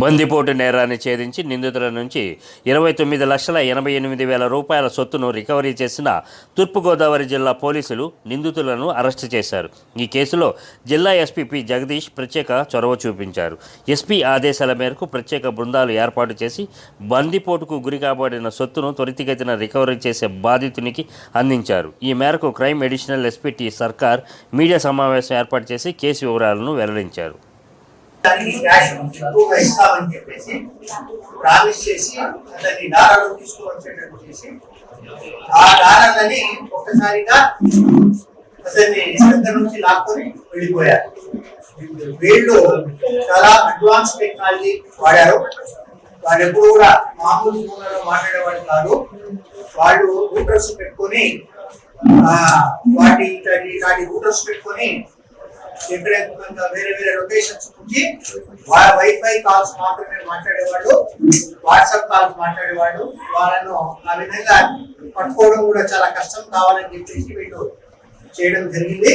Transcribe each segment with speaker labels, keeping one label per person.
Speaker 1: బందిపోటు నేరాన్ని ఛేదించి నిందితుల నుంచి ఇరవై తొమ్మిది లక్షల ఎనభై ఎనిమిది వేల రూపాయల సొత్తును రికవరీ చేసిన తూర్పుగోదావరి జిల్లా పోలీసులు నిందితులను అరెస్టు చేశారు. ఈ కేసులో జిల్లా ఎస్పీ పి జగదీష్ ప్రత్యేక చొరవ చూపించారు. ఎస్పీ ఆదేశాల మేరకు ప్రత్యేక బృందాలు ఏర్పాటు చేసి బందిపోటుకు గురి కాబడిన సొత్తును త్వరితగతిన రికవరీ చేసే బాధితునికి అందించారు. ఈ మేరకు crime additional SP T Sarkar media సమావేశం ఏర్పాటు చేసి కేసు వివరాలను వెల్లడించారు.
Speaker 2: దానికి క్యాష్ ఎక్కువగా ఇస్తామని చెప్పేసి ప్రామిస్ చేసి అతన్ని దారాలు తీసుకువచ్చేటట్టు చేసి ఆ నారాలని ఒక్కసారిగా అతన్ని దగ్గర నుంచి లాక్కొని వెళ్ళిపోయారు. వీళ్ళు చాలా అడ్వాన్స్ టెక్నాలజీ వాడారు. వాళ్ళు ఎప్పుడు కూడా మామూలు ఫోన్లలో మాట్లాడేవాళ్ళు కాదు. వాళ్ళు రూటర్స్ పెట్టుకొని ఆ, వాటి ఇట్లాంటి రూటర్స్ పెట్టుకొని ఎక్కడెక్కడ వేరే వేరే లొకేషన్స్ నుంచి వైఫై కాల్స్ మాత్రమే మాట్లాడేవాళ్ళు వాట్సాప్ కాల్స్ మాట్లాడేవాళ్ళు. వాళ్ళను ఆ విధంగా పట్టుకోవడం కూడా చాలా కష్టం కావాలని చెప్పేసి వీళ్ళు చేయడం జరిగింది.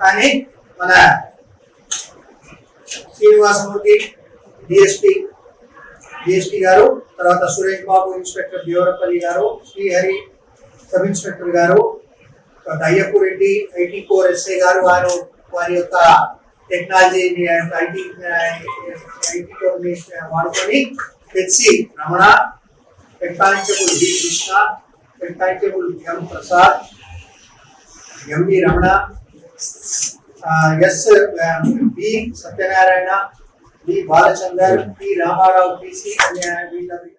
Speaker 2: కానీ మన శ్రీనివాసమూర్తి డిఎస్పి డిఎస్పి గారు తర్వాత సురేష్ బాబు ఇన్స్పెక్టర్ దేవరపల్లి గారు శ్రీహరి సబ్ ఇన్స్పెక్టర్ గారు తర్వాత Ayyappa Reddy IT core SI గారు వారు వారి యొక్క టెక్నాలజీని ఐటీ ఐటీ కోర్ని వాడుకొని HC Ramana head constable D Krishna head constable M Prasad MV Ramana ఆ, ఎస్ ఆ, B Satyanarayana B Balachander P Ramarao PC వీళ్ళ